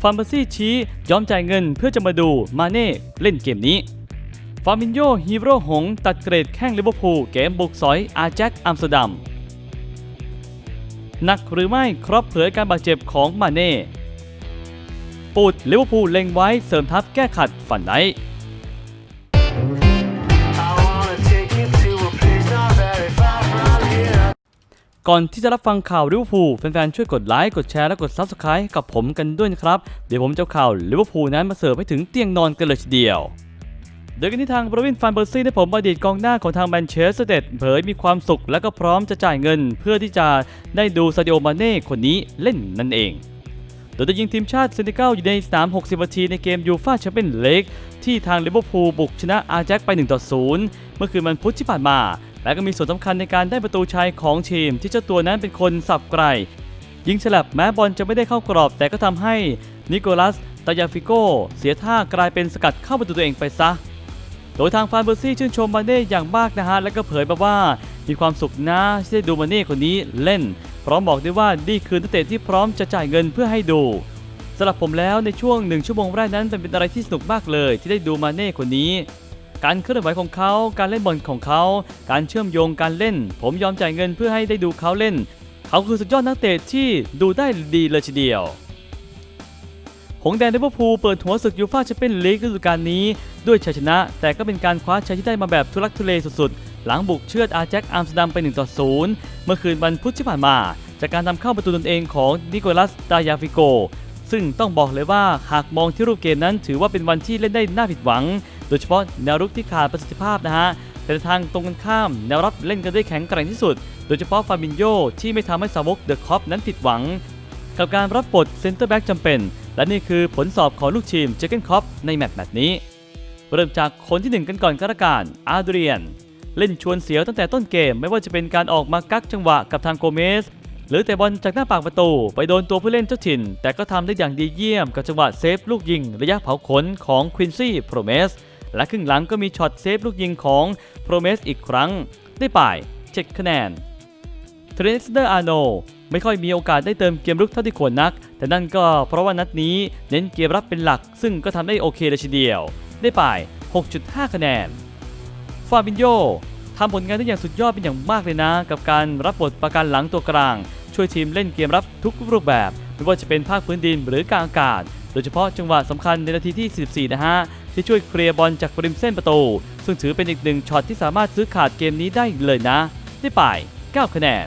ฟาร์มเบอร์ซี่ชี้ยอมจ่ายเงินเพื่อจะมาดูมาเน่เล่นเกมนี้ ฟาร์มินโยฮีโร่หง ตัดเกรดแข้งลิเวอร์พูลเกมบุกสอยอาแจ็คอัมสเตอร์ดัมหนักหรือไม่ครอบเผยการบาดเจ็บของมาเน่ ปูดลิเวอร์พูลเล็งไว้เสริมทัพแก้ขัดฝันได ก่อนที่จะรับฟังข่าวลิเวอร์พูลแฟนๆ ช่วยกดไลค์ กดแชร์ และกด Subscribe กับผมกันด้วยนะครับ เดี๋ยวผมจะเอาข่าวลิเวอร์พูลนั้นมาเสิร์ฟให้ถึงเตียงนอนกันเลยทีเดียว โดยกันที่ทางบรวินฟานเบอร์ซี่ได้ผมอดีตกองหน้าของทางแมนเชสเตอร์เดเผยมีความสุขและก็พร้อมจะจ่ายเงิน เพื่อที่จะได้ดูซาดิโอมาเน่คนนี้เล่นนั่นเองโดยจะยิงทีมชาติเซนติเกลอยู่ในสนาม 60 นาทีในเกมยูฟ่าแชมเปี้ยนลีกที่ทางลิเวอร์พูลบุกชนะอาแจ็คไป1ต่อ0เมื่อคืนวันพุธที่ผ่านมา และก็มีส่วนสำคัญในการได้ประตูชัยของทีม ที่เจ้าตัวนั้นเป็นคนสับไกลยิงฉลับแม้บอลจะไม่ได้เข้ากรอบ แต่ก็ทำให้นิโคลัสตายาฟิโกเสียท่ากลายเป็นสกัดเข้าประตูตัวเองไปซะ โดยทางฟานเบอร์ซี่ชื่นชมมาเน่อย่างมากนะฮะ และก็เผยมาว่ามีความสุขนะที่ได้ดูมาเน่คนนี้เล่น พร้อมบอกด้วยว่านี่คือนักเตะที่พร้อมจะจ่ายเงินเพื่อให้ดูสำหรับผมแล้วในช่วงหนึ่งชั่วโมงแรกนั้นเป็นอะไรที่สนุกมากเลย ที่ได้ดูมาเน่คนนี้ การเคลื่อนไหวของเขา การเล่นบอลของเขา การเชื่อมโยงการเล่น ผมยอมจ่ายเงินเพื่อให้ได้ดูเขาเล่น เขาคือสุดยอดนักเตะที่ดูได้ดีเลยทีเดียว หงแดงลิเวอร์พูลเปิดหัวศึกยูฟ่าแชมเปี้ยนลีกฤดูกาลนี้ ด้วยชัยชนะ แต่ก็เป็นการคว้าชัยที่ได้มาแบบทุลักทุเลสุดๆ หลังบุกเชือดอาแจ็คอัมสเตอร์ดัมไป1ต่อ0เมื่อคืนวันพุธที่ผ่านมา จากการทำเข้าประตูตนเองของนิโคลัสตายาฟิโกซึ่งต้องบอกเลยว่าหากมองที่รูปเกมนั้นถือว่าเป็นวันที่เล่นได้น่าผิดหวัง โดยเฉพาะแนวรุกที่ขาดประสิทธิภาพนะฮะแต่ทางตรงกันข้ามแนวรับเล่นกันได้แข็งแกร่งที่สุด โดยเฉพาะฟาบินโยที่ไม่ทำให้สาวกเดอะคอปนั้นผิดหวัง กับการรับบทเซนเตอร์แบ็กจำเป็น และนี่คือผลสอบของลูกทีมเจเกนคอปในแมตช์แบบนี้ เริ่มจากคนที่ 1 กันก่อนก็แล้วกันอาเดรียน เล่นชวนเสียวตั้งแต่ต้นเกม ไม่ว่าจะเป็นการออกมากักจังหวะกับทางโกเมสหรือแต่บอลจากหน้าปากประตู ไปโดนตัวผู้เล่นเจ้าถิ่น แต่ก็ทำได้อย่างดีเยี่ยมกับจังหวะเซฟลูกยิงระยะเผาขนของควินซี่โปรเมส และครึ่งหลังก็มีช็อตเซฟลูกยิงของโปรเมสอีกครั้ง ได้ป่าย7คะแนนเทรนเดอร์อาโนไม่ค่อยมีโอกาสได้เติมเกมรุกเท่าที่ควรนัก แต่นั่นก็เพราะว่านัดนี้เน้นเกมรับเป็นหลัก ซึ่งก็ทำได้โอเคเลยทีเดียว ได้ป่าย 6.5 คะแนน ฟาบินโยทำผลงานได้อย่างสุดยอดเป็นอย่างมากเลยนะ กับการรับบทประกันหลังตัวกลาง ช่วยทีมเล่นเกมรับทุกรูปแบบ ไม่ว่าจะเป็นภาคพื้นดินหรือกลางอากาศ โดยเฉพาะจังหวะสำคัญในนาทีที่ 44 นะฮะ ที่ช่วยเคลียร์บอลจากริมเส้นประตู ซึ่งถือเป็นอีกหนึ่งช็อตที่สามารถซื้อขาดเกมนี้ได้เลยนะ ได้ป่าย9คะแนน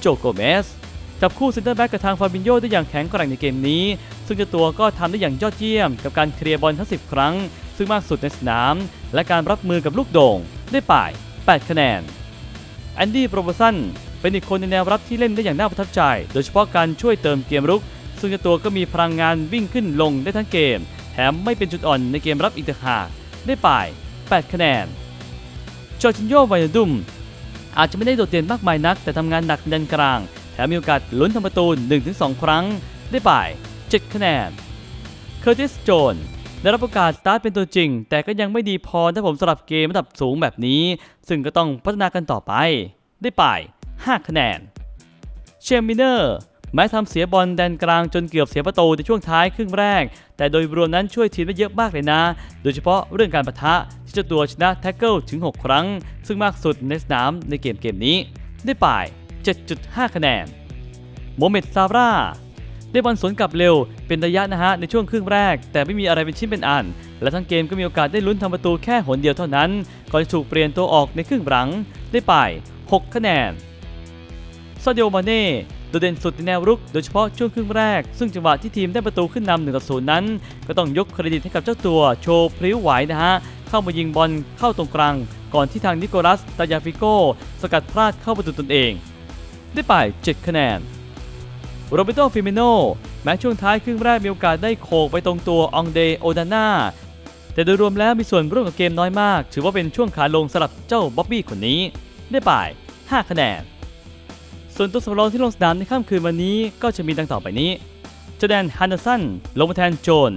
โจโกเมสจับคู่เซนเตอร์แบ็กกับทางฟาบินโยได้อย่างแข็งแกร่งในเกมนี้ ซึ่งเจ้าตัวก็ทำได้อย่างยอดเยี่ยม กับการเคลียร์บอลทั้ง 10 ครั้ง ซึ่งมากสุดในสนาม และการรับมือกับลูกโด่ง ได้ป่าย8คะแนน แอนดี้โปรโบสันเป็นอีกคนในแนวรับที่เล่นได้อย่างน่าประทับใจ โดยเฉพาะการช่วยเติมเกมรุก ซึ่งเจ้าตัวก็มีพลังงานวิ่งขึ้นลงได้ทั้งเกม มไม่เป็นจุดอ่อนในเกมรับอีกต่างหากได้ป่าย 8 คะแนนจอร์จินโยไวนาดุมอาจจะไม่ได้โดดเด่นมากมายนัก แต่ทำงานหนักในแดนกลาง แถมมีโอกาสลุ้นทำประตู 1-2 ครั้ง ได้ป่าย 7 คะแนน เคอร์ติส โจนได้รับโอกาสสตาร์ทเป็นตัวจริง แต่ก็ยังไม่ดีพอถ้าผมสลับเกมระดับสูงแบบนี้ ซึ่งก็ต้องพัฒนากันต่อไป ได้ป่าย 5 คะแนน เชมมิเนอร์ แม้ทำเสียบอลแดนกลางจนเกือบเสียประตูในช่วงท้ายครึ่งแรก แต่โดยรวมนั้นช่วยทีมได้เยอะมากเลยนะ โดยเฉพาะเรื่องการปะทะที่เจ้าตัวชนะแท็กเกิลถึง 6 ครั้ง ซึ่งมากสุดในสนามในเกมเกมนี้ ได้ป่าย 7.5 คะแนนโมเมดซาร่าได้บอลสวนกลับเร็วเป็นระยะนะฮะในช่วงครึ่งแรก แต่ไม่มีอะไรเป็นชิ้นเป็นอัน และทั้งเกมก็มีโอกาสได้ลุ้นทำประตูแค่หนเดียวเท่านั้น ก่อนจะถูกเปลี่ยนตัวออกในครึ่งหลังได้ไป 6 คะแนนซาดิโอมาเน่ โดดเด่นสุดในแนวรุกโดยเฉพาะช่วงครึ่งแรก ซึ่งจังหวะที่ทีมได้ประตูขึ้นนำหนึ่งต่อศูนย์นั้น ก็ต้องยกเครดิตให้กับเจ้าตัวโชว์พริ้วไหวนะฮะ เข้ามายิงบอลเข้าตรงกลาง ก่อนที่ทางนิโคลัสตายาฟิโกสกัดพลาดเข้าประตูตนเอง ได้ไป 7 คะแนนโรเบโตฟิเมโนแม้ช่วงท้ายครึ่งแรกมีโอกาสได้โขกไปตรงตัวองเดโอดาน่าแต่โดยรวมแล้วมีส่วนร่วมกับเกมน้อยมาก ถือว่าเป็นช่วงขาลงสำหรับเจ้าบ๊อบบี้คนนี้ ได้ไป 5 คะแนน ส่วนตัวสำรองที่ลงสนามในค่ำคืนวันนี้ก็จะมีดังต่อไปนี้จแดนฮันเดอร์สันลงมาแทนโจน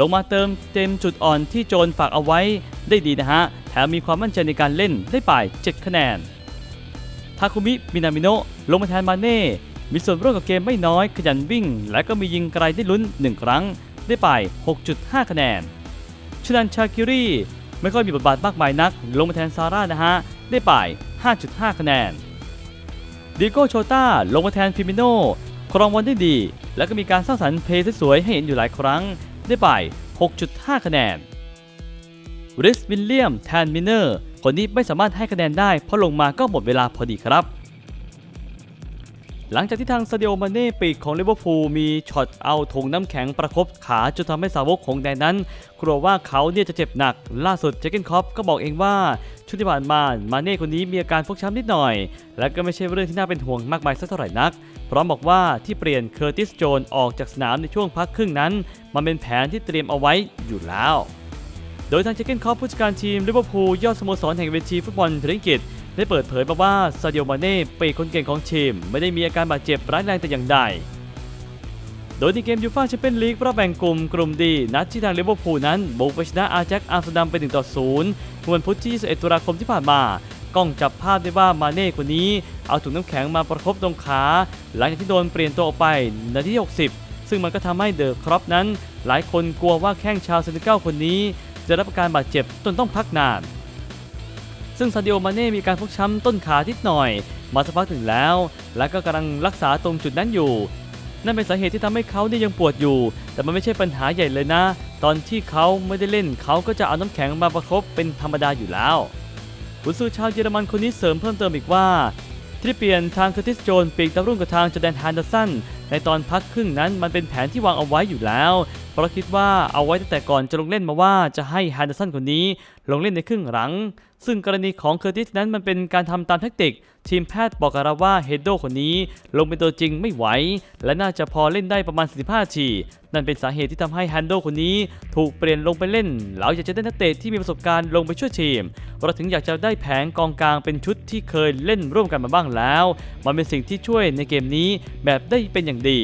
ลงมาเติมเต็มจุดอ่อนที่โจนฝากเอาไว้ได้ดีนะฮะ แถมมีความมั่นใจในการเล่นได้ป่าย 7 คะแนน ทาคุมิ มินามิโนะลงมาแทนมาเน่ มีส่วนร่วมกับเกมไม่น้อยขยันวิ่ง และก็มียิงไกลได้ลุ้น 1 ครั้ง ได้ไป6.5 คะแนนชนันชาคิรีไม่ค่อยมีบทบาทมากมายนัก ลงมาแทนซาร่านะฮะ ได้ไป5.5 คะแนน ดิโก้โชต้าลงมาแทนฟิมิโนครองบอลได้ดี และก็มีการสร้างสรรค์เพลย์สวยๆให้เห็นอยู่หลายครั้ง ได้ไป 6.5 คะแนนริสวิลเลียมแทนมินเนอร์ คนนี้ไม่สามารถให้คะแนนได้เพราะลงมาก็หมดเวลาพอดีครับ หลังจากที่ทางซาดิโอมาเน่ปีกของลิเวอร์พูลมีช็อตเอาถุงน้ำแข็งประคบขาจนทำให้สาวกของแดนนั้น กลัวว่าเขาเนี่ยจะเจ็บหนัก ล่าสุดเจเกนคอปก็บอกเองว่าช่วงที่ผ่านมามาเน่คนนี้มีอาการฟกช้ำนิดหน่อย และก็ไม่ใช่เรื่องที่น่าเป็นห่วงมากมายสักเท่าไหร่นัก พร้อมบอกว่าที่เปลี่ยนเคอร์ติสโจนออกจากสนามในช่วงพักครึ่งนั้น มันเป็นแผนที่เตรียมเอาไว้อยู่แล้ว โดยทางเจเกนคอปผู้จัดการทีมลิเวอร์พูลยอดสโมสรแห่งเวทีฟุตบอลพรีเมยร์ลีก ได้เปิดเผยมาว่าซาดิโอมาเน่ปีกคนเก่งของทีม ไม่ได้มีอาการบาดเจ็บร้ายแรงแต่อย่างใด โดยในเกมยูฟ่าแชมเปี้ยนลีกรอบแบ่งกลุ่มกลุ่มดี นัดที่ทางลิเวอร์พูลนั้นบุกไปชนะอาแจ็คอัมสเตอร์ดัมไป1ต่อ0เมื่อวันพุธที่ 21 ตุลาคมที่ผ่านมากล้องจับภาพได้ว่ามาเน่คนนี้ เอาถุงน้ำแข็งมาประคบตรงขา หลังจากที่โดนเปลี่ยนตัวออกไปนาทีที่ 60 ซึ่งมันก็ทำให้เดอะครอปนั้น หลายคนกลัวว่าแข้งชาวเซนเกัลคนนี้ จะรับอาการบาดเจ็บจนต้องพักนาน ซึ่งซาดิโอมาเน่มีการฟกช้ำต้นขาทิดหน่อย มาสักพักหนึ่งแล้ว และก็กำลังรักษาตรงจุดนั้นอยู่ นั่นเป็นสาเหตุที่ทำให้เขาเนี่ยยังปวดอยู่ แต่มันไม่ใช่ปัญหาใหญ่เลยนะ ตอนที่เขาไม่ได้เล่นเขาก็จะเอาน้ำแข็งมาประคบเป็นธรรมดาอยู่แล้วกุนซือชาวเยอรมันคนนี้เสริมเพิ่มเติมอีกว่าที่เปลี่ยนทางเคอร์ติสโจนปีกตะรุ่งกับทางจอแดนฮันเดอร์สันในตอนพักครึ่งนั้นมันเป็นแผนที่วางเอาไว้อยู่แล้ว เพราะคิดว่าเอาไว้ตั้งแต่ก่อนจะลงเล่นมาว่าจะให้ฮันเดอร์สันคนนี้ลงเล่นในครึ่งหลัง ซึ่งกรณีของเคอร์ติสนั้นมันเป็นการทำตามแทคติก ทีมแพทย์บอกกับเราว่าเฮดโดคนนี้ลงเป็นตัวจริงไม่ไหว และน่าจะพอเล่นได้ประมาณ 45 ที นั่นเป็นสาเหตุที่ทำให้ฮันโดคนนี้ถูกเปลี่ยนลงไปเล่นเราอยากจะได้นักเตะที่มีประสบการณ์ลงไปช่วยทีมเราถึงอยากจะได้แผงกองกลางเป็นชุดที่เคยเล่นร่วมกันมาบ้างแล้ว มันเป็นสิ่งที่ช่วยในเกมนี้แบบได้เป็นอย่างดี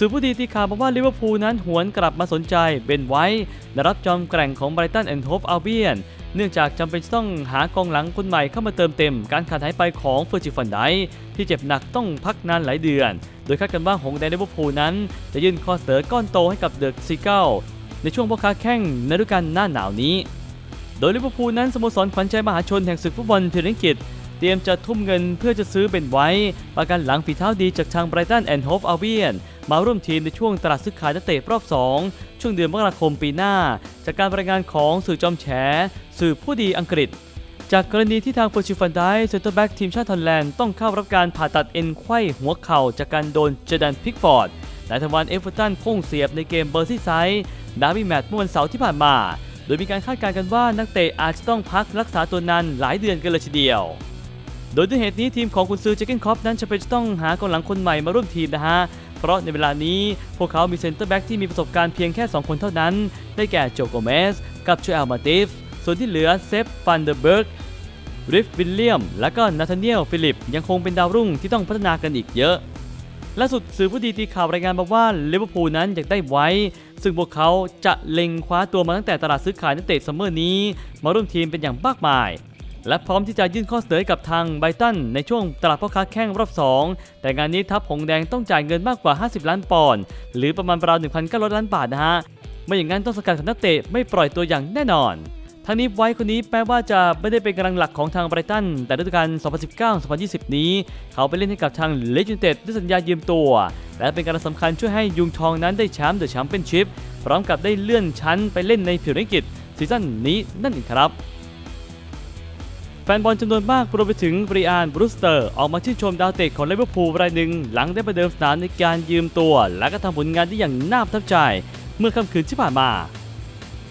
สื่อผู้ดีตีข่าวบอกว่าลิเวอร์พูลนั้นหวนกลับมาสนใจเบนไว้และรับจอมแกร่งของไบรตันแอนด์โฮฟอัลเบียนเนื่องจากจำเป็นต้องหากองหลังคนใหม่เข้ามาเติมเต็มการขาดหายไปของเฟอร์จิฟันไดที่เจ็บหนักต้องพักนานหลายเดือน โดยคาดกันว่าหงส์แดงลิเวอร์พูลนั้น จะยื่นข้อเสนอก้อนโตให้กับเดอะซีเกิลในช่วงพ่อค้าแข่งในฤดูกาลหน้าหนาวนี้ โดยลิเวอร์พูลนั้นสโมสรขวัญใจมหาชนแห่งศึกฟุตบอลเมียร์ลีกเตรียมจะทุ่มเงินเพื่อจะซื้อเป็นไว้ ประกันหลังฝีเท้าดีจากทางไบรตันแอนด์โฮฟอัลเบียน มาร่วมทีมในช่วงตลาดซื้อขายนักเตะรอบ 2 ช่วงเดือนมกราคมปีหน้า จากการรายงานของสื่อจอมแฉ สื่อผู้ดีอังกฤษ จากกรณีที่ทางเฟอร์ชิฟันไดเซนเตอร์แบ็กทีมชาติฮอลแลนด์ต้องเข้ารับการผ่าตัดเอ็นไขว้หัวเข่าจากการโดนเจดันพิกฟอร์ดนายทวารเอฟเวอร์ตันพุ่งเสียบในเกมเบอร์ซี่ไซด์ดาร์บี้แมตช์เมื่อวันเสาร์ที่ผ่านมา โดยมีการคาดการณ์กันว่านักเตะอาจจะต้องพักรักษาตัวนานหลายเดือนกันเลยทีเดียวโดยด้วยเหตุนี้ทีมของคุณซือเจเกนคอปนั้นจะเป็นต้องหากองหลังคนใหม่มาร่วมทีมนะฮะ เพราะในเวลานี้พวกเขามีเซ็นเตอร์แบ็กที่มีประสบการณ์เพียงแค่ 2 คนเท่านั้น ได้แก่โจโกเมส กับโชเอลมาติฟ ส่วนที่เหลือเซฟฟันเดอร์เบิร์กริฟวิลเลียม และก็นาธาเนียลฟิลิป ยังคงเป็นดาวรุ่งที่ต้องพัฒนากันอีกเยอะล่าสุดสื่อผู้ดีตีข่าวรายงานมาว่าลิเวอร์พูลนั้นอยากได้ไว้ ซึ่งพวกเขาจะเล็งคว้าตัวมาตั้งแต่ตลาดซื้อขายนักเตะซัมเมอร์นี้ มาร่วมทีมเป็นอย่างมากมาย และพร้อมที่จะยื่นข้อเสนอกับทางไบรตันในช่วงตลาดพ่อค้าแข้งรอบ 2 แต่งานนี้ทัพหงแดงต้องจ่ายเงินมากกว่า 50 ล้านปอนด์หรือประมาณราว1,900 ล้านบาทนะฮะไม่อย่างนั้นต้องสกัดขันนักเตะไม่ปล่อยตัวอย่างแน่นอนทางนี้ไว้คนนี้แปลว่าจะไม่ได้เป็นกำลังหลักของทางไบรตัน แต่ฤดูกาล 2019-2020 นี้ เขาไปเล่นให้กับทางเลจิเต็ดด้วยสัญญายืมตัว และเป็นการสำคัญช่วยให้ยุงทองนั้นได้แชมป์เดอะแชมเปี้ยนชิพพร้อมกับได้เลื่อนชั้นไปเล่นในพรีเมียร์ลีกซีซั่นนี้นั่นเองครับ ฟนบอลจำนวนมากรวมไปถึงบริอานบรูสเตอร์ ออกมาชื่นชมดาวเตะของลิเวอร์พูลรายหนึ่ง หลังได้ประเดิมสนามในการยืมตัว และก็ทำผลงานได้อย่างน่าประทับใจ เมื่อค่ำคืนที่ผ่านมา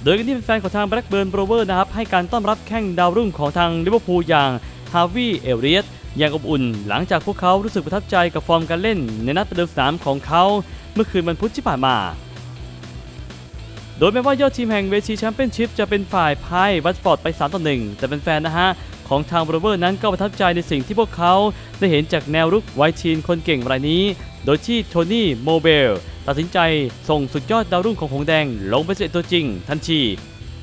โดยกันที่แฟนของทางแบล็กเบิร์นโบรเวอร์นะครับให้การต้อนรับแข้งดาวรุ่งของทางลิเวอร์พูลอย่างฮาร์วิเอเรียตอย่างอบอุ่น หลังจากพวกเขารู้สึกประทับใจกับฟอร์มการเล่น ในนัดประเดิมสนามของเขา เมื่อคืนวันพุธที่ผ่านมาโดยแม้ว่ายอดทีมแห่งเวทีแชมเปี้ยนชิพจะเป็นฝ่ายพ่ายวัตฟอร์ดไป 3 ต่อ 1 แต่เป็นแฟนๆนะฮะ ของทางโรเวอร์นั้นก็ประทับใจในสิ่งที่พวกเขาได้เห็นจากแนวรุกไวทีนคนเก่งรายนี้ โดยที่โทนี่โมเบลตัดสินใจส่งสุดยอดดาวรุ่งของหงแดง ลงไปเสร็จตัวจริง ทันที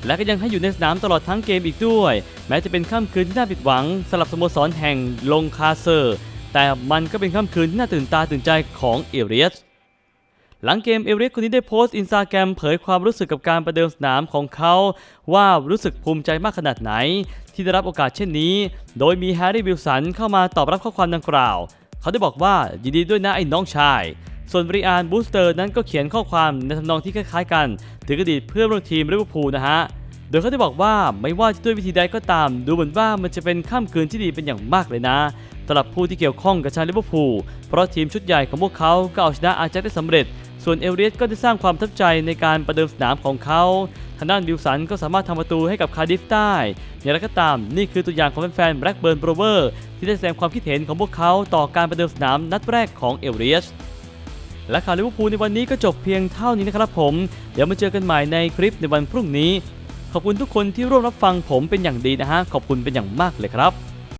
และก็ยังให้อยู่ในสนามตลอดทั้งเกมอีกด้วย แม้จะเป็นค่ำคืนที่น่าผิดหวังสำหรับสโมสรแห่งลงคาเซอร์ แต่มันก็เป็นค่ำคืนที่น่าตื่นตาตื่นใจของเอเรียส หลังเกมเอเรียสคนนี้ได้โพสต์อินสตาแกรมเผยความรู้สึกกับการประเดิมสนามของเขา ว่ารู้สึกภูมิใจมากขนาดไหน ที่ได้รับโอกาสเช่นนี้ โดยมีแฮร์รี่วิลสันเข้ามาตอบรับข้อความดังกล่าว เขาได้บอกว่ายินดีด้วยนะไอ้น้องชาย ส่วนบริอานบูสเตอร์นั้นก็เขียนข้อความในทำนองที่คล้ายๆกัน ถึงอดีตเพื่อนร่วมทีมลิเวอร์พูลนะฮะโดยเขาได้บอกว่าไม่ว่าจะด้วยวิธีใดก็ตาม ดูเหมือนว่ามันจะเป็นค่ำคืนที่ดีเป็นอย่างมากเลยนะสำหรับผู้ที่เกี่ยวข้องกับชาวลิเวอร์พูลเพราะทีมชุดใหญ่ของพวกเขาก็เอาชนะอาร์เจนได้สำเร็จ ส่วนเอลเรียสก็ได้สร้างความทับใจในการประเดิมสนามของเขาทางด้านวิลสันก็สามารถทำประตูให้กับคาร์ดิฟได้อย่างไรก็ตาม นี่คือตัวอย่างของแฟนๆแบล็กเบิร์นโบรเวอร์ที่ได้แสดงความคิดเห็นของพวกเขาต่อการประเดิมสนามนัดแรกของเอลเรียสและข่าวลิเวอร์พูลในวันนี้ก็จบเพียงเท่านี้นะครับผม เดี๋ยวมาเจอกันใหม่ในคลิปในวันพรุ่งนี้ ขอบคุณทุกคนที่ร่วมรับฟังผมเป็นอย่างดีนะฮะ ขอบคุณเป็นอย่างมากเลยครับ